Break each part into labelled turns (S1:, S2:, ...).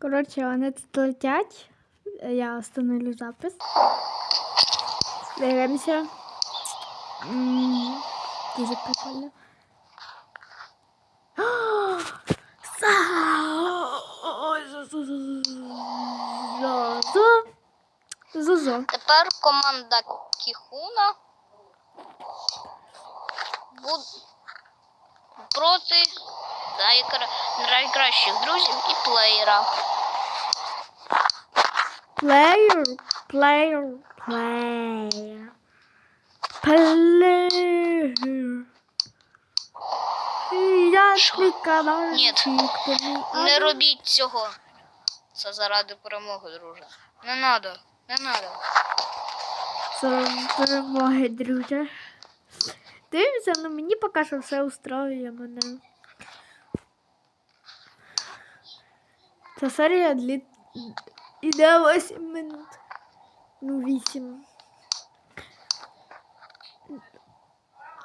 S1: Коротше, вони тут летять. Я остановлю запис. Дивимося. Дуже прикольно. А, Са- Ой, зо- зо- зо- зо- зо-
S2: Тепер команда Кіхуна буде проти. Найкращих друзів і плеєра.
S1: Player, player, player. Player. Я ти мій
S2: Не робіть цього. Це заради перемоги, друже. Не надо, не надо.
S1: Це перемоги, друже. Дивимося, ну мені поки що все устроює мене. Ця серія длі... іде 8 минут. Ну, 8.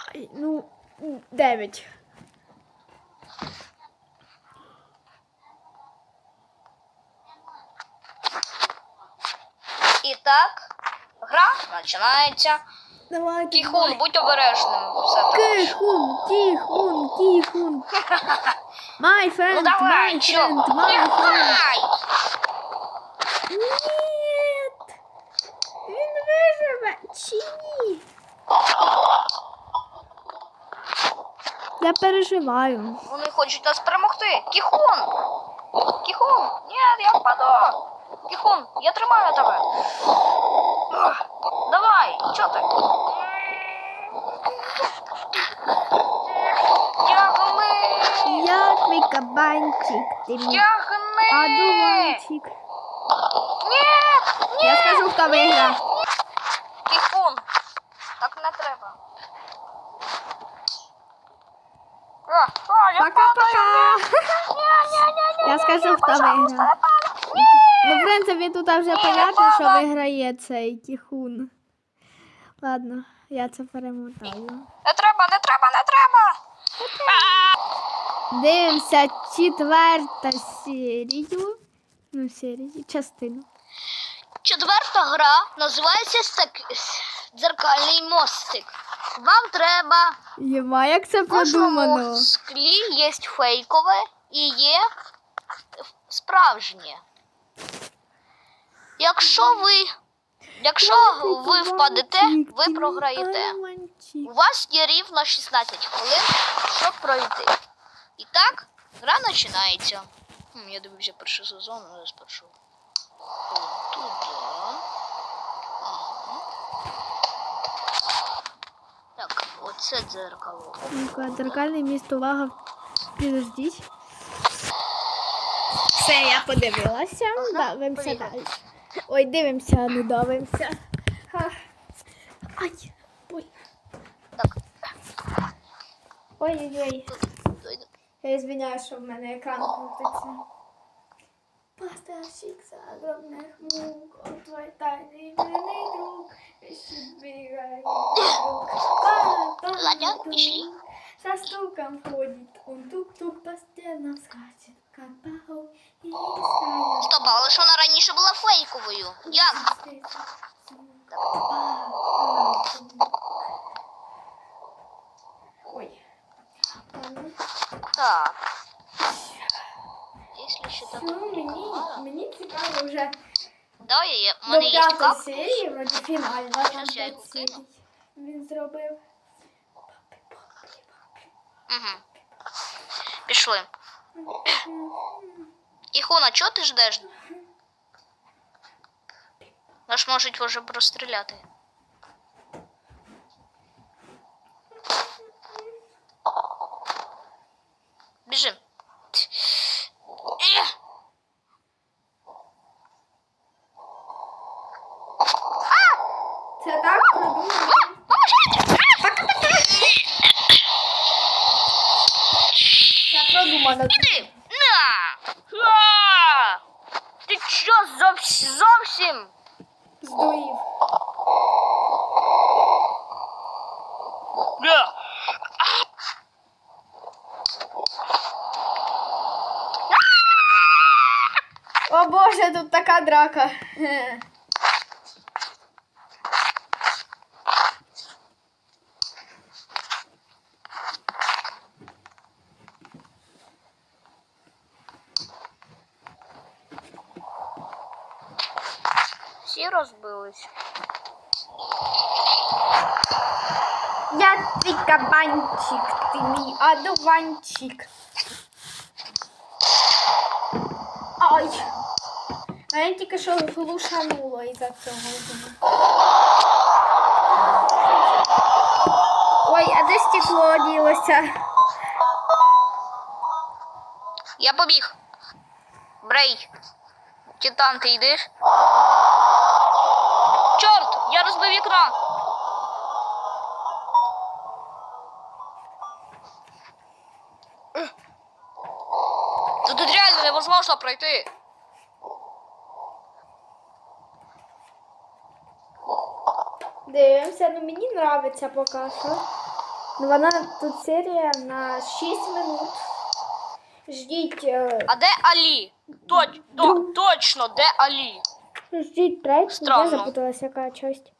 S1: Ай, ну, 9.
S2: І так, гра починається.
S1: Давай,
S2: Кіхун, будь обережним.
S1: Кихун, тихун, тихун. My friend,
S2: Ну давай,
S1: my friend, my friend.
S2: Давай!
S1: Нет! Він виживе чи ні? Я переживаю.
S2: Вони хочуть нас перемогти. Кіхун! Кіхун! Ні, я впаду! Кіхун, я тримаю тебе. Чо? Тягни!
S1: Я твій кабанчик, ти мій
S2: Тягни!
S1: одуванчик.
S2: Ні! Ні!
S1: Я скажу, хто виграв.
S2: Кіхун! Так не треба. А, а, я
S1: Пока-пока. Я скажу, хто виграв. Ну, в принципі, тут вже понятно, що виграє цей тихун. Ладно, я це перемотаю.
S2: Не треба, не треба, не треба.
S1: Дивимося четверта серію. Ну, серію, частину.
S2: Четверта гра називається дзеркальний мостик. Вам треба
S1: Єма, як це
S2: в кожному склі є фейкове і є справжнє. Якщо ви, якщо ви впадете, ви програєте. У вас є рівно 16 хвилин, щоб пройти. І так, гра починається. Хм, Я дивився перший сезон, але спершу. Туди. Ага. Так, оце дзеркало.
S1: Ну-ка, Дзеркальний міст, увага. Підождіть. Все, я подивилася. Дивимося
S2: поїхали.
S1: далі. Ой, дивимося, не дивимося. Ха. Ай, ой.
S2: Так,
S1: Ой-ой-ой.
S2: тут дойду.
S1: Я извиняюсь, що в мене екран крутиться. Поставщик за огромных мук, он твой тайный милый друг, ищет бегает друг. Папа,
S2: Ладно,
S1: друг.
S2: пішли.
S1: За стуком входит, он тук-тук по стенам скачет,
S2: Стоп, але ж вона раніше була фейковою. Як?
S1: Ой.
S2: Так. Якщо ще так.
S1: Мені, мені цікаво вже
S2: Давай я,
S1: до
S2: мене є
S1: п'ятої серії, вроді фінальна.
S2: Щас я його кину.
S1: Він зробив.
S2: Угу. Пішли. Іхуна, чого ти ждеш? Нас можуть вже простріляти. Біжим.
S1: Це так. Це продумано.
S2: Іди! На! А! Ти що зовсім? зовсім?
S1: Здурів.
S2: Да.
S1: О боже, тут така драка.
S2: Всі розбились.
S1: Я твій кабанчик, ти мій одуванчик. Ай. А я тільки що глушанула із-за цього. Ой, а де стекло ділося?
S2: Я побіг. Брей. Титан, ти йдеш? Я розбив вікно! Тут тут реально невозможно пройти.
S1: Дивимося, ну мені подобається поки що. Ну вона тут серія на 6 минут. Ждіть, е,
S2: А де Алі? Точ, то, точно, де Алі?
S1: Ждіть третю, я запуталась, яка часть.